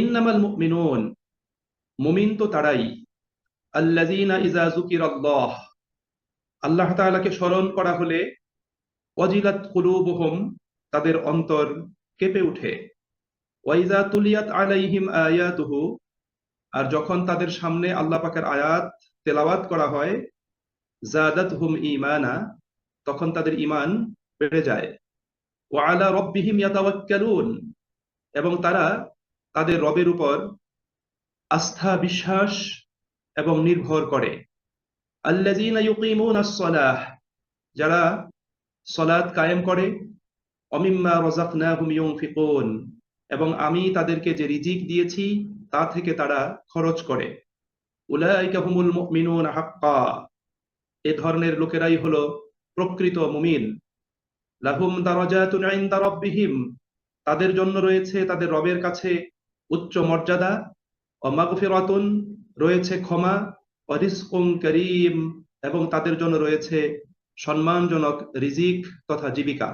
ইন্নামাল মুমিনুন মুমিন তো তারাই। আল্লাযীনা ইযা যুকিরাল্লাহ আল্লাহ তাআলাকে স্মরণ করা হলে ওয়াজিলাত কুলুবুহুম, তাদের অন্তর কেঁপে ওঠে। ওয়াইজা তুলিয়াত আলাইহিম আয়াতুহু, আর যখন তাদের সামনে আল্লাহ পাকের আয়াত তেলাওয়াত করা হয়, জাদাতহুম ঈমানা, তখন তাদের ঈমান বেড়ে যায়। ওয়া আলা রাব্বিহিম ইয়াতাওয়াক্কালুন, এবং তারা তাদের রবের উপর আস্থা বিশ্বাস এবং নির্ভর করে। সালাহ, যারা সলাত কায়েম করে, অমিম্মা রাযাকনাহুম ইউনফিকুন, এবং আমি তাদেরকে যে রিজিক দিয়েছি, তা থেকে তারা খরচ করে। উলাইকা হুমুল মুমিনুনা হাক্কা, এ ধরনের লোকেরাই হলো প্রকৃত মুমিন। লাহুম দারাজাতুন ইনদা রাব্বিহিম, তাদের জন্য রয়েছে তাদের রবের কাছে উচ্চ মর্যাদা ও মাগফিরাতুন রয়েছে ক্ষমা অরিস্কুম করিম, এবং তাদের জন্য রয়েছে সম্মানজনক রিজিক তথা জীবিকা।